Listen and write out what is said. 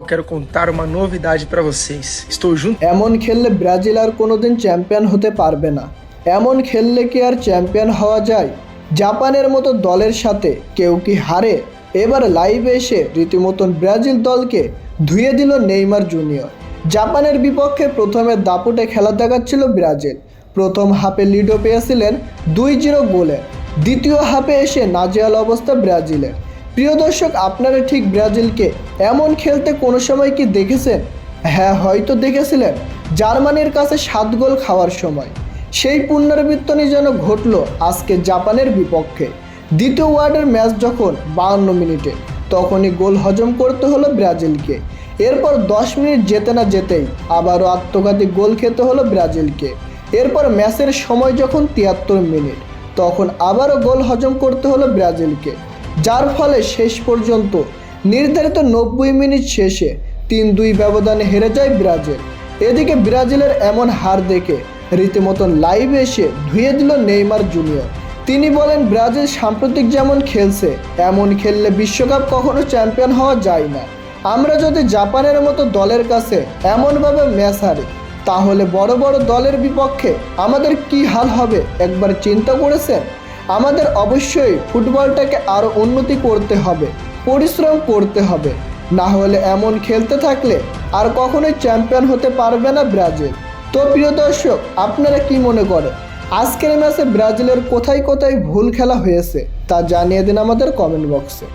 Eu quero contar uma novidade para vocês. Estou junto এমন খেললে Brazil আর কোনোদিন champion হতে পারবে না। এমন খেললে কি আর চ্যাম্পিয়ন হওয়া যায়? জাপানের মতো দলের সাথে কেউ কি হারে? এবার লাইভে এসে রীতিমতন ব্রাজিল দলকে ধুয়ে দিল নেইমার জুনিয়র। জাপানের বিপক্ষে প্রথমে দাপুটে খেলা দেখাচ্ছিল ব্রাজিল। প্রথম হাফে লিডও পেয়েছিলেন দুই জিরো গোলে। দ্বিতীয় হাফে এসে নাজেহাল অবস্থা ব্রাজিলের। প্রিয় দর্শক, আপনারা ঠিক ব্রাজিলকে এমন খেলতে কোনো সময় কি দেখেছেন? হ্যাঁ হয়তো দেখেছিলেন। জার্মানির কাছে সাত গোল খাওয়ার সময়। সেই পুনরাবৃত্তনই যেন ঘটল আজকে জাপানের বিপক্ষে। দ্বিতীয় ওয়ার্ডের ম্যাচ যখন বাহান্ন মিনিটে, তখনই গোল হজম করতে হলো ব্রাজিলকে। এরপর দশ মিনিট যেতে না যেতেই আবারও আত্মঘাতী গোল খেতে হলো ব্রাজিলকে। এরপর ম্যাচের সময় যখন তিয়াত্তর মিনিট, তখন আবারও গোল হজম করতে হলো ব্রাজিলকে। যার ফলে শেষ পর্যন্ত নির্ধারিত নব্বই মিনিট শেষে তিন দুই ব্যবধানে হেরে যায় ব্রাজিল। এদিকে ব্রাজিলের এমন হার দেখে রীতিমতন লাইভে এসে ধুয়ে দিল নেইমার জুনিয়র। তিনি বলেন, ব্রাজিল সাম্প্রতিক যেমন খেলছে, এমন খেললে বিশ্বকাপ কখনো চ্যাম্পিয়ন হওয়া যায় না। আমরা যদি জাপানের মতো দলের কাছে এমনভাবে ম্যাচ হারি, তাহলে বড় বড় দলের বিপক্ষে আমাদের কি হাল হবে একবার চিন্তা করেছেন? আমাদের অবশ্যই ফুটবলটাকে আরও উন্নতি করতে হবে, পরিশ্রম করতে হবে। না হলে এমন খেলতে থাকলে আর কখনোই চ্যাম্পিয়ন হতে পারবে না ব্রাজিল। তো প্রিয় দর্শক, আপনারা কি মনে করেন? আজকের ম্যাচে ব্রাজিলের কোথায় কোথায় ভুল খেলা হয়েছে তা জানিয়ে দিন আমাদের কমেন্ট বক্সে।